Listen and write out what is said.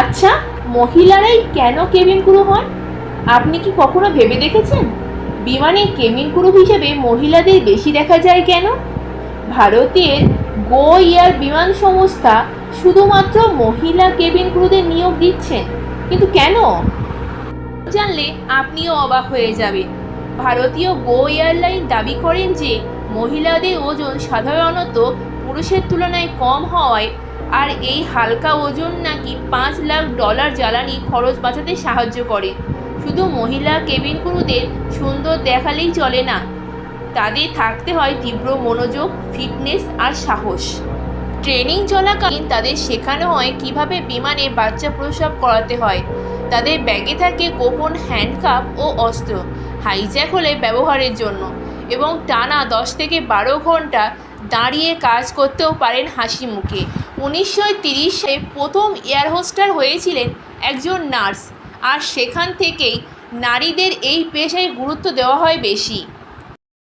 আচ্ছা মহিলারাই কেন কেবিন ক্রু হন? আপনি কি কখনো ভেবে দেখেছেন? বিমানে কেবিন ক্রু হিসেবে মহিলাদের বেশি দেখা যায় কেন? ভারতের গো এয়ার বিমান সংস্থা শুধুমাত্র মহিলা কেবিন ক্রুদের নিয়োগ দিচ্ছেন, কিন্তু কেন? জানলে আপনিও অবাক হয়ে যাবেন। ভারতীয় গো এয়ারলাইন দাবি করেন যে, মহিলাদের ওজন সাধারণত পুরুষের তুলনায় কম হওয়ায় আর এই হালকা ওজন নাকি পাঁচ লাখ ডলার জ্বালানি খরচ বাঁচাতে সাহায্য করে। শুধু মহিলা কেবিন ক্রুদের সুন্দর দেখালেই চলে না, তাদের থাকতে হয় তীব্র মনোযোগ, ফিটনেস আর সাহস। ট্রেনিং চলাকালীন তাদের শেখানো হয় কীভাবে বিমানে বাচ্চা প্রসব করাতে হয়। তাদের ব্যাগে থাকে গোপন হ্যান্ডকাপ ও অস্ত্র, হাইজ্যাক হলে ব্যবহারের জন্য। এবং টানা দশ থেকে বারো ঘণ্টা দাঁড়িয়ে কাজ করতেও পারেন হাসি মুখে। উনিশশো তিরিশে প্রথম এয়ার হোস্টার হয়েছিলেন একজন নার্স। আর সেখান থেকেই নারীদের এই পেশায় গুরুত্ব দেওয়া হয় বেশি।